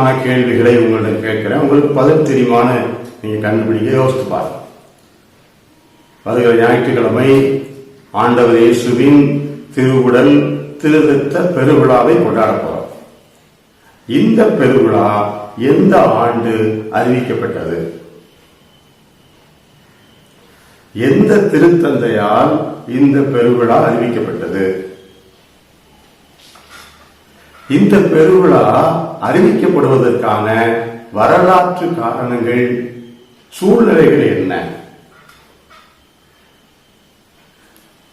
முக்கியமான கேள்விகளை உங்கள்ட்ட கேட்கிறேன். உங்களுக்கு பதில் தெரியுமான்னு நீங்க கண்டுபிடிக்க யோசித்து பாருங்க. வருகிற ஞாயிற்றுக்கிழமை ஆண்டவர் இயேசுவின் திருவுடல் திருத்த பெருவிழாவை கொண்டாட இந்த பெருவிழா எந்த ஆண்டு அறிவிக்கப்பட்டது? எந்த திருத்தந்தையால் இந்த பெருவிழா அறிவிக்கப்பட்டது? இந்த பெருவிழா அறிவிக்கப்படுவதற்கான வரலாற்று காரணங்கள் சூழ்நிலைகள் என்ன?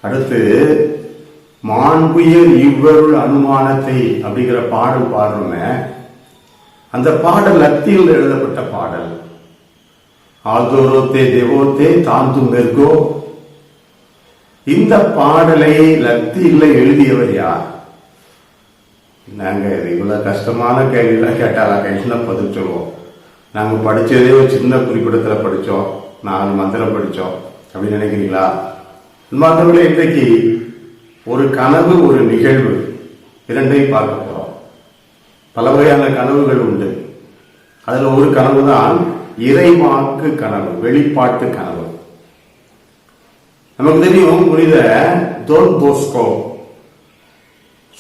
அடுத்து மாண்புயர் இவ்வருள் அனுமானத்தை அப்படிங்கிற பாடல் பாடுறோமே. அந்த பாடல் லத்தியில் எழுதப்பட்ட பாடல். ஆதோரோத்தே தேவோத்தே தாந்தும் மெர்கோ இந்த பாடலை லத்தியில் எழுதியவர் யார்? நாங்க இது இவ்வளவு கஷ்டமான கேள்விலாம் கேட்டால் என்ன பதில் சொல்லுவோம். நாங்க படிச்சதே ஒரு சின்ன குறிப்பிடத்தில் படிச்சோம். நாலு மந்திரம் படிச்சோம். அப்படின்னு நினைக்கிறீங்களா? மற்றவர்களே இன்றைக்கு ஒரு கனவு ஒரு நிகழ்வு இரண்டையும் பார்க்க போகிறோம் பல வகையான கனவுகள் உண்டு. அதுல ஒரு கனவு தான் இறைவாக்கு கனவு வெளிப்பாட்டு கனவு. நமக்கு தெரியும் புனித தோல் போஸ்கோ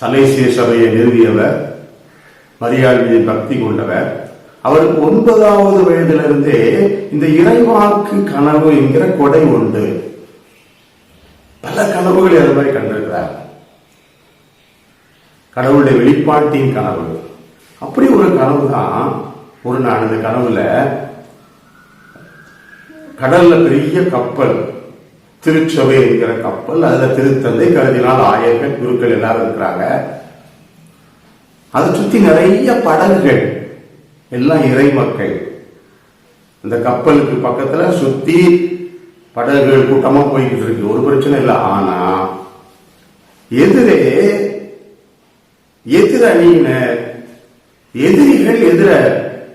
சலேசிய சபையை நிறுவியவர் மரியாதை பக்தி கொண்டவர். அவருக்கு ஒன்பதாவது வயதிலிருந்தே இந்த இறைவாக்கு கனவு என்கிற கொடை உண்டு. பல கனவுகளை அது மாதிரி கண்டிருக்கிறார். கடவுளுடைய வெளிப்பாட்டின் கனவு. அப்படி ஒரு கனவு தான் ஒரு நாள் அந்த கனவுல கடல்ல பெரிய கப்பல் திருச்சபை என்கிற கப்பல் அதுல திருத்தந்தை கருதினால் ஆயர்கள் குருக்கள் எல்லாரும் இருக்கிறாங்க. அதை சுத்தி நிறைய படகுகள் எல்லாம் இறை மக்கள். அந்த கப்பலுக்கு பக்கத்துல சுத்தி படகுகள் கூட்டமா போய்கிட்டு இருக்கு. ஒரு பிரச்சனை இல்லை. ஆனா எதிரே எதிர அணியினர் எதிரிகள் எதிர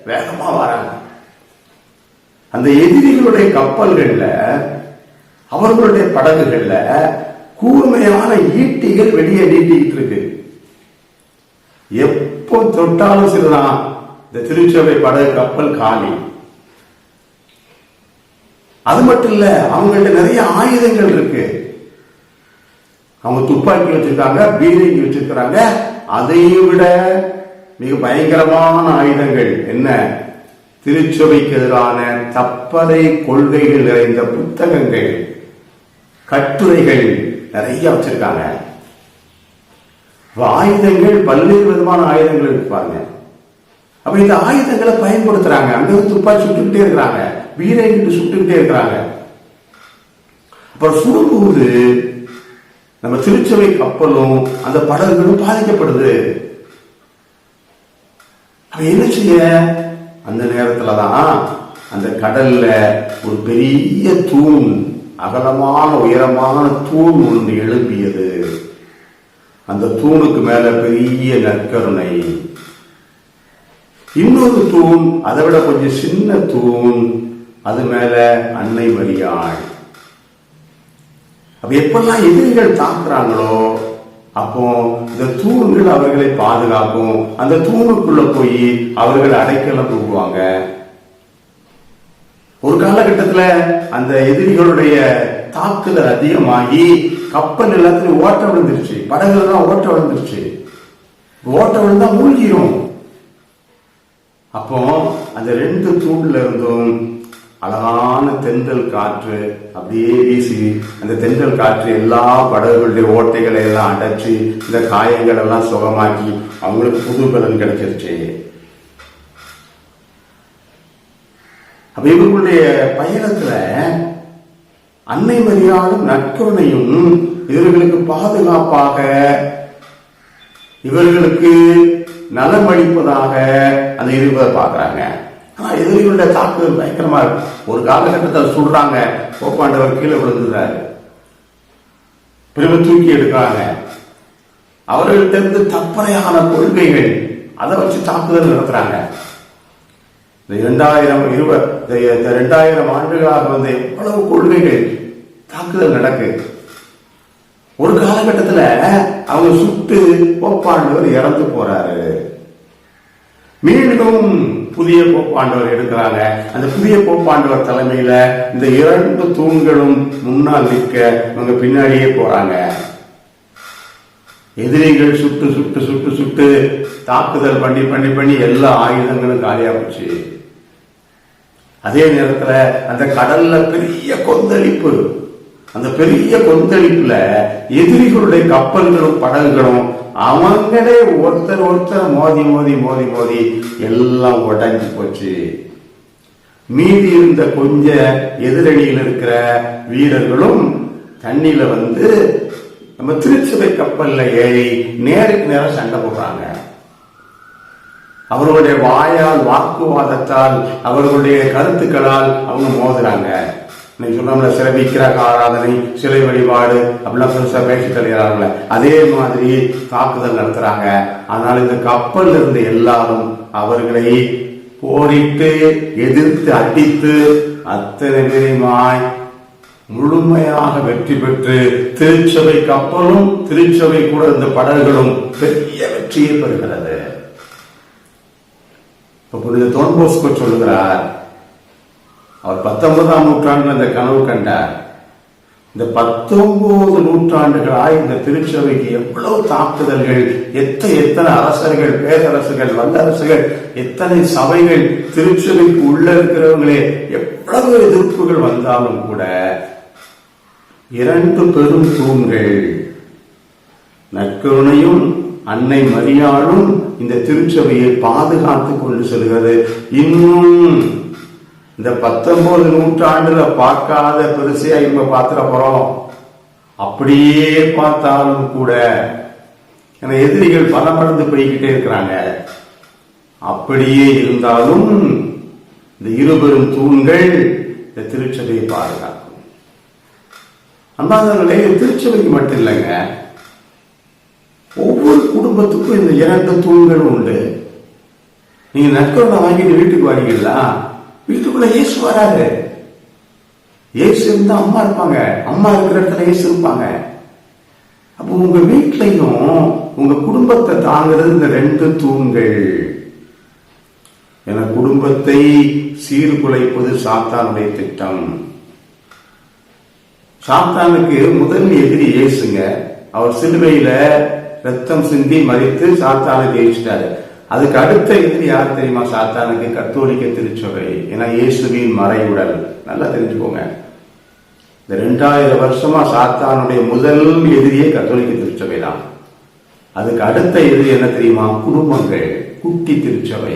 வேகமா வராங்க. அந்த எதிரிகளுடைய கப்பல்கள்ல அவர்களுடைய படகுகள்ல கூர்மையான ஈட்டிகள் வெளியே நீட்டிக்கிட்டு இருக்கு. எப்போ தொட்டாலும் சரிதான். இந்த திருச்சபை படகு கப்பல் காலி. அது மட்டும் இல்ல அவங்கள்ட்ட நிறைய ஆயுதங்கள் இருக்கு. அவங்க துப்பாக்கி வச்சிருக்காங்க பீரங்கி வச்சிருக்கிறாங்க. அதையும் விட மிக பயங்கரமான ஆயுதங்கள் என்ன? திருச்சபைக்கு எதிரான தப்பதை கொள்கைகள் நிறைந்த புத்தகங்கள். கட்டுரைகள் நிறைய வச்சிருக்காங்க. ஆயுதங்கள் பல்வேறு விதமான ஆயுதங்கள் இருப்பாங்க அப்ப இந்த ஆயுதங்களை பயன்படுத்துறாங்க. அங்க துப்பாக்கி சுட்டுக்கிட்டே இருக்கிறாங்க. வீரங்கிட்டு சுட்டுக்கிட்டே இருக்கிறாங்க. அப்புறம் சுடும்போது நம்ம திருச்சபை கப்பலும் அந்த படகுகளும் பாதிக்கப்படுது. அவ என்ன செய்ய? அந்த நேரத்துலதான் அந்த கடல்ல ஒரு பெரிய தூண் அகலமான உயரமான தூண் ஒன்று எழும்பியது. அந்த தூணுக்கு மேல பெரிய நற்கருணை. இன்னொரு தூண் அதை விட கொஞ்சம் சின்ன தூண் அது மேல அன்னை மரியாள். அப்ப எப்பெல்லாம் எதிரிகள் தாக்குறாங்களோ அப்போ இந்த தூண்கள் அவர்களை பாதுகாக்கும். அந்த தூணுக்குள்ள போய் அவர்கள் அடைக்கலம் போடுவாங்க ஒரு காலகட்டத்துல அந்த எதிரிகளுடைய தாக்குதல் அதிகமாகி கப்பல் எல்லாத்துலயும் ஓட்ட விழுந்துருச்சு படகுலாம் ஓட்ட விழுந்துருச்சு. ஓட்ட விழுந்தா மூழ்கிரும். அப்போ அந்த ரெண்டு தூண்ல இருந்தும் அழகான தென்றல் காற்று அப்படியே வீசி அந்த தென்றல் காற்று எல்லா படகுகளுடைய ஓட்டைகளை எல்லாம் அடைச்சு இந்த காயங்கள் எல்லாம் சுகமாக்கி அவங்களுக்கு புது பலன் கிடைச்சிருச்சு. அப்ப இவர்களுடைய பயணத்துல அன்னை மரியாதும் நற்கருணையும் இவர்களுக்கு பாதுகாப்பாக இவர்களுக்கு நலம் அளிப்பதாக அந்த இருவர் பாக்குறாங்க ஆனா எதிரிகளுடைய தாக்குதல் பயங்கரமா இருக்கு. ஒரு காலகட்டத்தில் சொல்றாங்க கோப்பாண்டவர் கீழே விழுந்துறாரு பிறகு தூக்கி எடுக்கிறாங்க. அவர்கள்ட்ட இருந்து தப்பறையான கொள்கைகள் அதை வச்சு தாக்குதல் நடத்துறாங்க. இந்த இரண்டாயிரம் இருபது இந்த இரண்டாயிரம் ஆண்டுகளாக வந்த எவ்வளவு கொள்கைகள் தாக்குதல் நடக்கு. ஒரு காலகட்டத்துல அவங்க சுட்டு போப்பாண்டவர் இறந்து போறாரு. மீண்டும் புதிய போப்பாண்டவர் எடுக்கிறாங்க. அந்த புதிய போப்பாண்டவர் தலைமையில இந்த இரண்டு தூண்களும் முன்னால் நிற்க இவங்க பின்னாடியே போறாங்க. எதிரிகள் சுட்டு சுட்டு சுட்டு சுட்டு தாக்குதல் பண்ணி பண்ணி பண்ணி எல்லா ஆயுதங்களும் காலியா போச்சு அதே நேரத்தில் அந்த கடல்ல பெரிய கொந்தளிப்பு. அந்த பெரிய கொந்தளிப்புல எதிரிகளுடைய கப்பல்களும் படகுகளும் அவங்களே ஒருத்தர் ஒருத்தர் மோதி மோதி மோதி மோதி எல்லாம் உடஞ்சி போச்சு. மீதி இருந்த கொஞ்ச எதிரணியில் இருக்கிற வீரர்களும் தண்ணியில வந்து நம்ம திருச்சபை கப்பல்ல ஏறி நேருக்கு நேரம் சண்டை போடுறாங்க. அவர்களுடைய வாயால் வாக்குவாதத்தால் அவர்களுடைய கருத்துக்களால் அவங்க மோதுறாங்க. இன்னைக்கு சொல்றோம்ல சில விக்கிரக ஆராதனை சிலை வழிபாடு அப்படிலாம் பெருசா பேச்சு தெரிகிறாங்களே அதே மாதிரி தாக்குதல் நடத்துறாங்க. ஆனால் இந்த கப்பல் இருந்த எல்லாரும் அவர்களை போரிட்டு எதிர்த்து அடித்து அத்தனை பேரையுமாய் முழுமையாக வெற்றி பெற்று திருச்சபை கப்பலும் திருச்சபை கூட இந்த படகுகளும் பெரிய வெற்றியை பெறுகிறது. இப்ப புனித தோன்போஸ்கோ சொல்லுகிறார் அவர் பத்தொன்பதாம் நூற்றாண்டுல இந்த கனவு கண்டார். இந்த பத்தொன்பது நூற்றாண்டுகளாய் இந்த திருச்சபைக்கு எவ்வளவு தாக்குதல்கள் எத்தனை எத்தனை அரசர்கள் பேரரசுகள் வல்லரசுகள் எத்தனை சபைகள் திருச்சபைக்கு உள்ள இருக்கிறவங்களே எவ்வளவு எதிர்ப்புகள் வந்தாலும் கூட இரண்டு பெரும் தூண்கள் நற்கருணையும் அன்னை மரியாளும் இந்த திருச்சபையை பாதுகாத்து கொண்டு செல்கிறது. இன்னும் இந்த பத்தொன்பது நூற்றாண்டுல பார்க்காத பெருசையா இவங்க பார்த்துட போறோம். அப்படியே பார்த்தாலும் கூட ஏன்னா எதிரிகள் பல மடந்து போய்கிட்டே இருக்கிறாங்க. அப்படியே இருந்தாலும் இந்த இருபெரும் தூண்கள் இந்த திருச்சபையை பாதுகாக்கும். அன்பாதவர்களே திருச்சபைக்கு மட்டும் இல்லைங்க. குடும்பத்துக்கும் இந்த இரண்டு தூண்கள் உண்டு. நீங்க நற்கருணை வாங்கிட்டு வீட்டுக்கு வரீங்களா? வீட்டுக்குள்ள இயேசு வராரு. இயேசு இருந்தா அம்மா இருப்பாங்க. அம்மா இருக்கிற இடத்துல இயேசு இருப்பாங்க. அப்போ உங்க வீட்லையும் உங்க குடும்பத்தை தாங்கிறது இந்த ரெண்டு தூண்கள். என குடும்பத்தை சீர்குலைப்பது சாத்தானுடைய திட்டம். சாத்தானுக்கு முதல் எதிரி இயேசுங்க. அவர் சிலுவையில ரத்தம் சிந்தி மறித்து சாத்தானை ஜெயிச்சிட்டாரு. அதுக்கு அடுத்த எதிரி யார் தெரியுமா? சாத்தானுக்கு கத்தோலிக்க திருச்சபை. ஏன்னா இயேசுவின் மறைவுடல். நல்லா தெரிஞ்சுக்கோங்க. இந்த ரெண்டாயிரம் வருஷமா சாத்தானுடைய முதல் எதிரியே கத்தோலிக்க திருச்சபை தான் அதுக்கு அடுத்த எதிரி என்ன தெரியுமா? குடும்பங்கள். குட்டி திருச்சபை.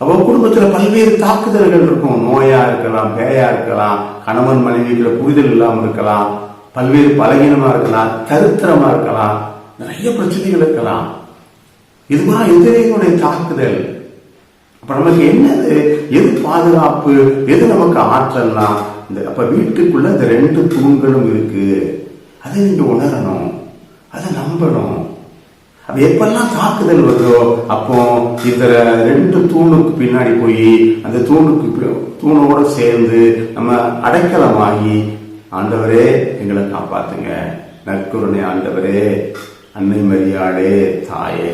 அப்போ குடும்பத்துல பல்வேறு தாக்குதல்கள் இருக்கும். நோயா இருக்கலாம் பேயா இருக்கலாம் கணவன் மனைவிக்குள்ள புரிதல் இல்லாமல் இருக்கலாம். பல்வேறு பலகீனமா இருக்கலாம் தருத்திரமா இருக்கலாம் நிறைய பிரச்சனைகள் இருக்கலாம். இதுதான் எதிரிகளுடைய தாக்குதல். அப்ப நமக்கு என்னது? எது பாதுகாப்பு? எது நமக்கு ஆற்றல்னா? இந்த அப்ப வீட்டுக்குள்ள இந்த ரெண்டு தூண்களும் இருக்கு. அதை நீங்க உணரணும். அதை நம்பணும். அப்ப எப்பெல்லாம் தாக்குதல் வருதோ அப்போ இந்த ரெண்டு தூணுக்கு பின்னாடி போய் அந்த தூணுக்கு தூணோட சேர்ந்து நம்ம அடைக்கலமாகி ஆண்டவரே எங்களை காப்பாத்துங்க. நற்குருணை ஆண்டவரே அன்னை மரியாளே தாயே.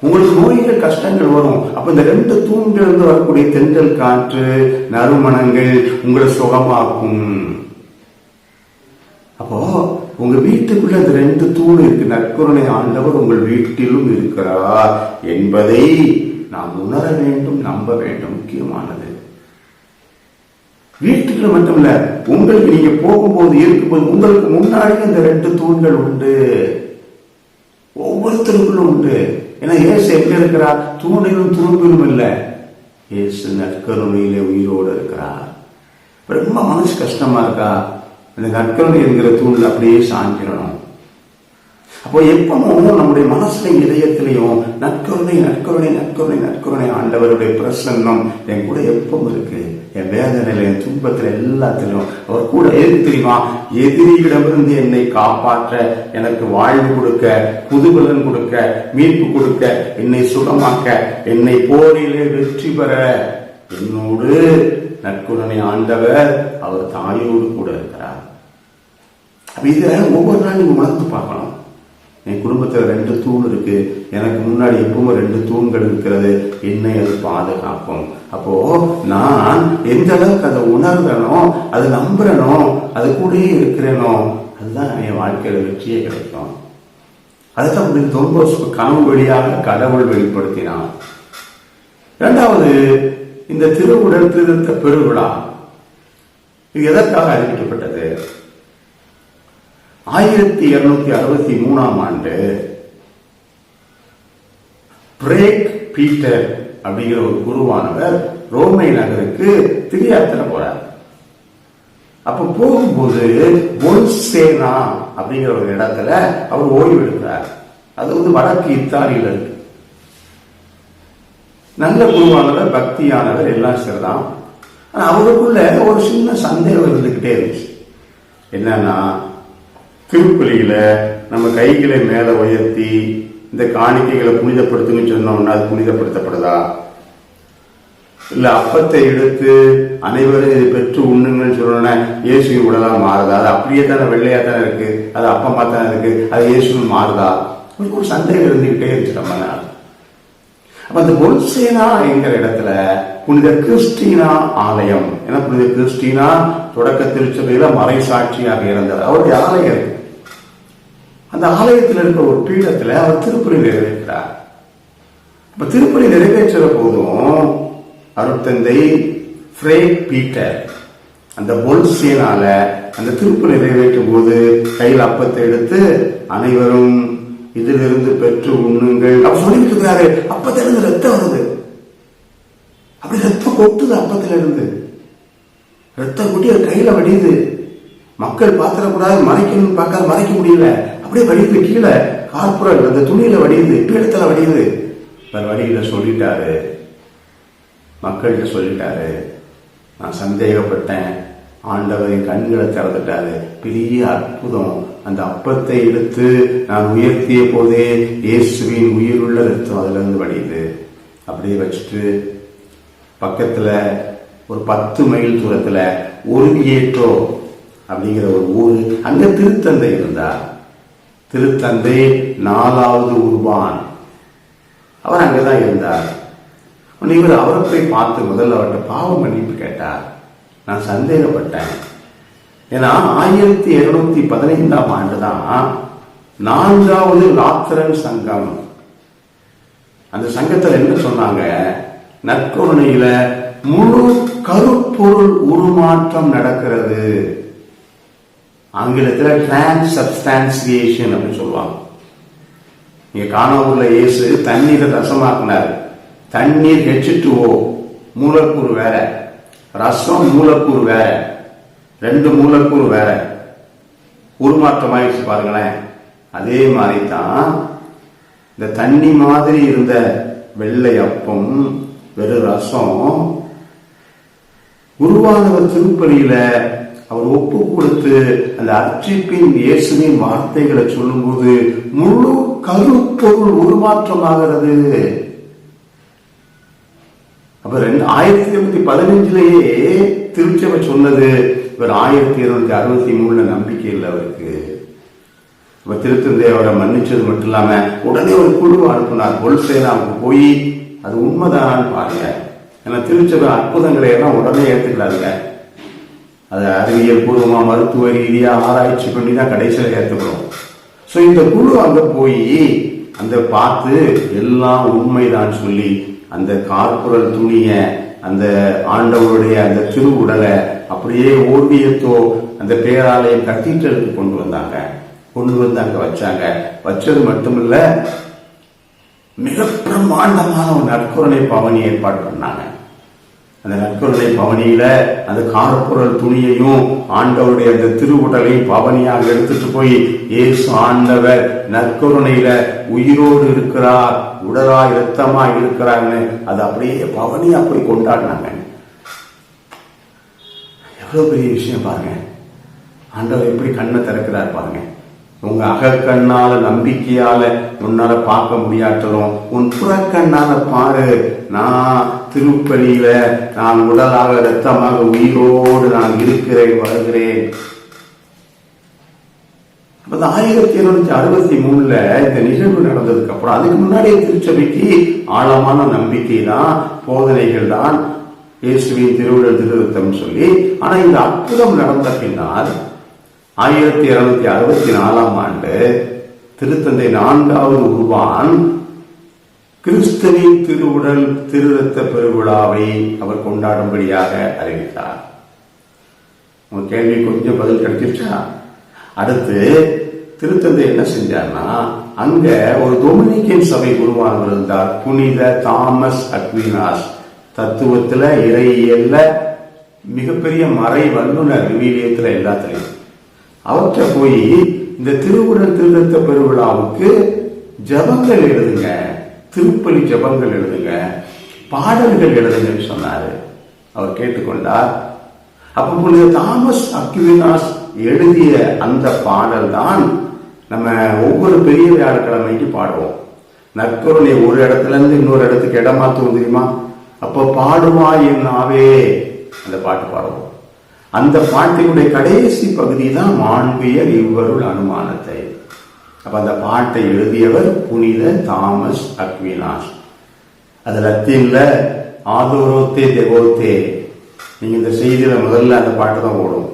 உங்களுக்கு நோய்கள் கஷ்டங்கள் வரும். அப்ப இந்த ரெண்டு தூண்கள் இருந்து வரக்கூடிய தென்றல் காற்று நறுமணங்கள் உங்களை சுகமாக்கும். அப்போ உங்க வீட்டுக்குள்ள இந்த ரெண்டு தூண் இருக்கு. நற்கருணை ஆண்டவர் உங்கள் வீட்டிலும் இருக்கிறார் என்பதை நாம் உணர வேண்டும் நம்ப வேண்டும். முக்கியமானது. வீட்டுக்குள்ள மட்டும் இல்ல உங்களுக்கு நீங்க போகும்போது இருக்கும்போது உங்களுக்கு முன்னாடி இந்த ரெண்டு தூண்கள் உண்டு. ஒவ்வொருத்தருக்குள்ளும் உண்டு. ஏன்னா ஏசு எங்க இருக்கிறார்? தூணிலும் தூண்களும் இல்ல. ஏசு நற்கருணையிலே உயிரோடு இருக்கிறார். ரொம்ப மனசு கஷ்டமா இருக்கா? அந்த நற்கருணை என்கிற தூணில் அப்படியே சாஞ்சிடணும். அப்போ எப்பவும் நம்முடைய மனசுலையும் இதயத்திலையும் நற்கருணை நற்கருணை நற்கருணை நற்கருணை ஆண்டவருடைய பிரசன்னம் என் கூட எப்பவும் இருக்கு. என் வேதனையில என் துன்பத்துல எல்லாத்திலும் அவர் கூட எது தெரியுமா? எதிரியிடமிருந்து என்னை காப்பாற்ற எனக்கு வாழ்வு கொடுக்க புதுபலன் கொடுக்க மீட்பு கொடுக்க என்னை சுகமாக்க என்னை போரிலே வெற்றி பெற. என்னோடு நற்குணனை ஆண்டவர் அவர் தாயோடு கூட இருக்கிறார். அப்ப இதை ஒவ்வொரு நாள் நீங்க உணர்ந்து பார்க்கணும். என் குடும்பத்துல ரெண்டு தூண் இருக்கு. எனக்கு முன்னாடி எப்பவும் ரெண்டு தூண்கள் இருக்கிறது. என்னை அது பாதுகாக்கும். அப்போ நான் எந்த அளவுக்கு அதை உணர்றனோ அதை நம்புறனோ அது கூடயே இருக்கிறேனோ அதுதான் என் வாழ்க்கையில வெற்றியே கிடைக்கும். அதுதான் அப்படி ரொம்ப கனவு வழியாக கடவுள் வெளிப்படுத்தினான். இரண்டாவது இந்த திருவுடல் திருத்த பெருவிழா. இது எதற்காக அறிவிக்கப்பட்டது? ஆயிரத்தி இருநூத்தி அறுபத்தி மூணாம் ஆண்டு பிரேக் பீட்டர் அப்படிங்கிற ஒரு குருவானவர் ரோமை நகருக்கு திரியாத்திரை போறார். அப்ப போகும்போது பொன்சேனா அப்படிங்கிற ஒரு இடத்துல அவர் ஓய்வு எடுக்கிறார் அது வந்து வடக்கு இத்தாலியில் இருக்கு. நல்ல குருவானவர் பக்தியானவர் எல்லாம் சரிதான். ஆனா அவருக்குள்ள ஒரு சின்ன சந்தேகம் இருந்துகிட்டே இருந்துச்சு. என்னன்னா திருப்பலியில நம்ம கைகளை மேல உயர்த்தி இந்த காணிக்கைகளை புனிதப்படுத்துன்னு சொன்னோம்னா அது புனிதப்படுத்தப்படுதா? இல்ல அப்பத்தை எடுத்து அனைவரும் இதை பெற்று உண்ணுங்கன்னு சொல்லணும்னா இயேசுவின் உடலா மாறுதா? அது அப்படியே தானே வெள்ளையா தானே இருக்கு? அது அப்பமா தானே இருக்கு? அது இயேசுவின் மாறுதா? உங்களுக்கு ஒரு சந்தேகம் இருந்துகிட்டே இருந்துச்சு ரொம்ப நாள். அப்ப அந்த பொல்சேனா என்கிற இடத்துல புனித கிறிஸ்டினா ஆலயம். ஏன்னா புனித கிறிஸ்டினா? தொடக்க திருச்சபையில மறை சாட்சியாக இருந்தவர். அவருடைய ஆலயம் இருக்கு. அந்த ஆலயத்தில் இருக்கிற ஒரு பீடத்தில் அவர் திருப்பலி நிறைவேற்றார் இப்ப திருப்பலி நிறைவேற்றுற போதும் அருட்தந்தை ஃப்ரே பீட்டர் அந்த பொல்சேனால அந்த திருப்பு நிறைவேற்றும் போது கையில் அப்பத்தை எடுத்து அனைவரும் இதிலிருந்து பெற்று உண்ணுங்கள். அவர் சொல்லிட்டு இருக்கிறாரு அப்பத்திலிருந்து ரத்தம் வருது. அப்படி ரத்தம் கொட்டுது அப்பத்திலிருந்து. ரத்தம் கொட்டி அது கையில வடியுது. மக்கள் பாத்திரக்கூடாது மறைக்கணும்னு பார்க்காது மறைக்க முடியல. அப்படியே வடியுது கீழே கார்புரல் அந்த துணியில வடியுது பீடத்துல வடியுது இவர் வடியில சொல்லிட்டாரு. மக்கள்கிட்ட சொல்லிட்டாரு. நான் சந்தேகப்பட்டேன். ஆண்டவரின் கண்களை திறந்துட்டாரு. பெரிய அற்புதம். அந்த அப்பத்தை எடுத்து நான் உயர்த்திய போதே இயேசுவின் உயிருள்ள ரத்தம் அதுல இருந்து வடியுது அப்படியே வச்சுட்டு பக்கத்துல ஒரு பத்து மைல் தூரத்துல ஒருங்கியேற்றோ அப்படிங்கிற ஒரு ஊர் அங்க திருத்தந்தை இருந்தார். திருத்தந்தை நாலாவது உருவான். அவர் அங்கதான் இருந்தார். இவர் அவரை போய் பார்த்து முதல்ல அவர்கிட்ட பாவ மன்னிப்பு கேட்டார். நான் சந்தேகப்பட்டேன். ஏன்னா ஆயிரத்தி எழுநூத்தி பதினைந்தாம் ஆண்டு தான் நான்காவது லாத்திரன் சங்கம். அந்த சங்கத்துல என்ன சொன்னாங்க? நற்கருணையில முழு கருப்பொருள் உருமாற்றம் நடக்கிறது. ஆங்கிலத்துல டிரான்சப்ஸ்டான்சியேஷன் அப்படின்னு சொல்லுவாங்க. இங்கே காணவூரில் இயேசு தண்ணீரை ரசமாக்குனார். தண்ணீர் ஹெச் மூலக்கூறு வேற. ரசம் மூலக்கூறு வேற. ரெண்டு மூலக்கூறு வேற. உருமாற்றம் ஆயிடுச்சு பாருங்களேன். அதே மாதிரி தான் இந்த தண்ணி மாதிரி இருந்த வெள்ளை அப்பம் வெறும் ரசம் குருவானவர் திருப்பலியில அவர் ஒப்பு கொடுத்து அந்த அர்ச்சிப்பின் இயேசுவின் வார்த்தைகளை சொல்லும்போது முழு கருப்பொருள் உருமாற்றமாகிறது. அப்ப ரெண்டு ஆயிரத்தி எழுநூத்தி பதினஞ்சுலயே திருச்சபை சொன்னது இவர் ஆயிரத்தி இருநூத்தி அறுபத்தி மூணுல நம்பிக்கை இல்லை அவருக்கு. இப்ப திருத்தந்தை அவரை மன்னிச்சது மட்டும் இல்லாம உடனே ஒரு குழு அனுப்புனார் அவங்க போய் அது உண்மைதானான்னு பாருங்க. ஏன்னா திருச்சபை அற்புதங்களை எல்லாம் உடனே ஏத்துக்கிறாருங்க அது அறிவியல் பூர்வமாக மருத்துவ ரீதியாக ஆராய்ச்சி பண்ணி தான் கடைசியில் ஏற்றுக்கிறோம் ஸோ இந்த குழு அங்கே போய் அந்த பார்த்து எல்லாம் உண்மைதான் சொல்லி அந்த கார்புரல் துணியை அந்த ஆண்டவருடைய அந்த திருவுடலை அப்படியே ஓவியத்தோ அந்த பேராலயம் கத்தீட்ரலுக்கு கொண்டு வந்தாங்க. கொண்டு வந்து அங்கே வச்சாங்க. வச்சது மட்டுமில்ல மிக பிரம்மாண்டமான ஒரு நற்கருணை பவனி ஏற்பாடு பண்ணாங்க. அந்த நற்கருணை பவனியில அந்த காரப்புரல் துணியையும் ஆண்டவருடைய அந்த திருவுடலையும் பவனியாக எடுத்துட்டு போய் இயேசு ஆண்டவர் நற்கருணையில உயிரோடு இருக்கிறார் உடலா இரத்தமா இருக்கிறாங்கன்னு அது அப்படியே பவனியா போய் கொண்டாடினாங்க. எவ்வளவு பெரிய விஷயம் பாருங்க. ஆண்டவர் எப்படி கண்ணை திறக்கிறார் பாருங்க. உங்க அகக்கண்ணால நம்பிக்கையால உன்னால பார்க்க முடியாட்டலும் உன் புறக்கண்ணால பாரு நான் திருப்பலியில நான் உடலாக இரத்தமாக உயிரோடு நான் இருக்கிறேன் வருகிறேன். ஆயிரத்தி இருநூத்தி அறுபத்தி மூணுல இந்த நிகழ்வு நடந்ததுக்கு அப்புறம் அதுக்கு முன்னாடியே திருச்சபைக்கு ஆழமான நம்பிக்கை தான் போதனைகள் தான் இயேசுவின் திருவிழல் திருத்தம் சொல்லி ஆனா இந்த அற்புதம் நடந்த பின்னால் ஆயிரத்தி இருநூத்தி அறுபத்தி நாலாம் ஆண்டு திருத்தந்தை நான்காவது உருவான் கிறிஸ்துவின் திருவுடல் திருரத்த பெருவிழாவை அவர் கொண்டாடும்படியாக அறிவித்தார். உங்க கேள்வி கொஞ்சம் பதில் கிடைச்சிருச்சா? அடுத்து திருத்தந்தை என்ன செஞ்சார்னா அங்க ஒரு டொமினிக்கன் சபை உருவானவர் இருந்தார் புனித தாமஸ் அக்வினாஸ் தத்துவத்துல இறையியல்ல மிகப்பெரிய மறை வல்லுநர் விவிலியத்துல எல்லாத்துலயும். அவர்கிட்ட போய் இந்த திருவுடல் திருத்த பெருவிழாவுக்கு ஜபங்கள் எழுதுங்க. திருப்பலி ஜபங்கள் எழுதுங்க பாடல்கள் எழுதுங்கன்னு சொன்னாரு. அவர் கேட்டுக்கொண்டார். அப்ப புனித தாமஸ் அக்யுவினாஸ் எழுதிய அந்த பாடல் தான் நம்ம ஒவ்வொரு பெரிய வியாழக்கிழமைக்கு பாடுவோம். நற்கருணை ஒரு இடத்துல இருந்து இன்னொரு இடத்துக்கு இடமாத்துவோம் தெரியுமா? அப்போ பாடுவா என்னாவே அந்த பாட்டு பாடுவோம். அந்த பாட்டினுடைய கடைசி பகுதி தான் மாண்பியர் இவ்வருள் அனுமானத்தை. அப்ப அந்த பாட்டை எழுதியவர் புனித தாமஸ் அக்வினாஸ். அது லத்தீன்ல ஆதோரோத்தே தெவோத்தே. நீங்க இந்த செய்தியில முதல்ல அந்த பாட்டு தான் ஓடும்.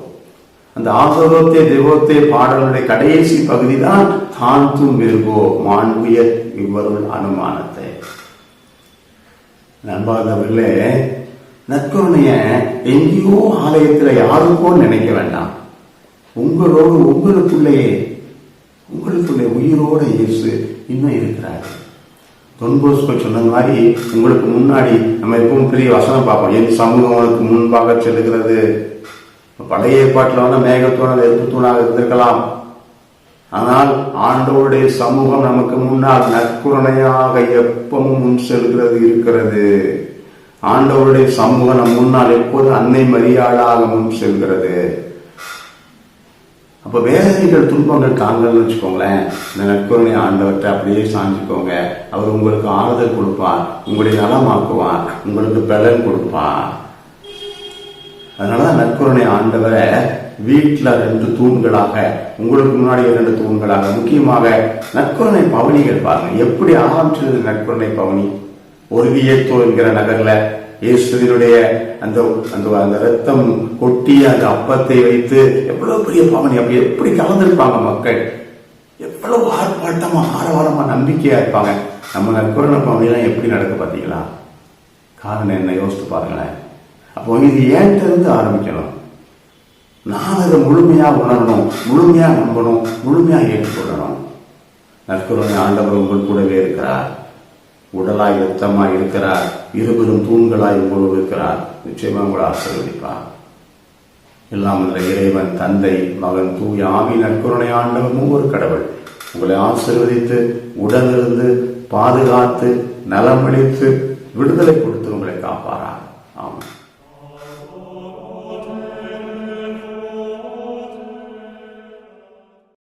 அந்த ஆதோரோத்தே தெவோத்தே பாடலுடைய கடைசி பகுதி தான் தாந்தும் விருகோ மாண்புயர் இவ்வருள் அனுமானத்தை. நம்பாதவர்களே நற்கருணைய எங்கேயோ ஆலயத்துல யாருக்கோ நினைக்க வேண்டாம். உங்களோடு உங்களுக்குள்ளேயே உங்களுக்குள்ளே உயிரோட இயேசு இன்னும் இருக்கிறார். தொன்போஸ்கோ சொன்ன மாதிரி உங்களுக்கு முன்னாடி நம்ம எப்பவும் பெரிய வசனம் பார்ப்போம். என் சமூகம் முன்பாக செல்லுகிறது. பழைய ஏற்பாட்டில் வந்து மேகத்தூணால் எதிர்ப்பு தூணாக இருந்திருக்கலாம். ஆனால் ஆண்டோருடைய சமூகம் நமக்கு முன்னால் நற்குரணையாக எப்பவும் முன் செல்கிறது இருக்கிறது. ஆண்டவருடைய சமூகம் நம் முன்னால் எப்போது அன்னை மரியாதாக முன் செல்கிறது. அப்போ வேதனைகள் துன்பங்கள் தாங்கன்னு வச்சுக்கோங்களேன். இந்த நற்கருணை ஆண்டவர்கிட்ட அப்படியே சாஞ்சுக்கோங்க. அவர் உங்களுக்கு ஆறுதல் கொடுப்பார். உங்களுடைய நலமாக்குவார். உங்களுக்கு பலன் கொடுப்பார். அதனாலதான் நற்கருணை ஆண்டவரை வீட்டுல ரெண்டு தூண்களாக உங்களுக்கு முன்னாடி இரண்டு தூண்களாக முக்கியமாக நற்கருணை பவனிகள் பாருங்க. எப்படி ஆரம்பிச்சது நற்கருணை பவனி? ஒருவியத்தோ என்கிற நகர்ல இயேசுவினுடைய அந்த அந்த அந்த ரத்தம் கொட்டிய அந்த அப்பத்தை வைத்து எவ்வளவு பெரிய பாவனை. அப்படி எப்படி கலந்திருப்பாங்க மக்கள்? எவ்வளவு ஆர்ப்பாட்டமா ஆரவாரமா நம்பிக்கையா இருப்பாங்க. நம்ம நற்கருணை பவனிலாம் எப்படி நடக்க பார்த்தீங்களா காரணம் என்ன? யோசித்து பாருங்களேன். அப்போ இது ஏன்ட்ட இருந்து ஆரம்பிக்கணும்? நான் அதை முழுமையா உணரணும் முழுமையா நம்பணும் முழுமையா ஏற்றுக்கொள்ளணும். நற்கருணை ஆண்டவர் உங்கள் கூடவே இருக்கிறார். உடலாய் இரத்தமாய் இருக்கிறார். இருபெரும் தூண்களாய் உங்களோடு இருக்கிறார். நிச்சயமா உங்களை ஆசீர்வதிப்பார். எல்லாம் இந்த இறைவன் தந்தை மகன் தூய ஆவி நற்கருணை ஆண்டவர் ஒரு கடவுள். உங்களை ஆசீர்வதித்து உடனிருந்து பாதுகாத்து நலமளித்து விடுதலை கொடுத்து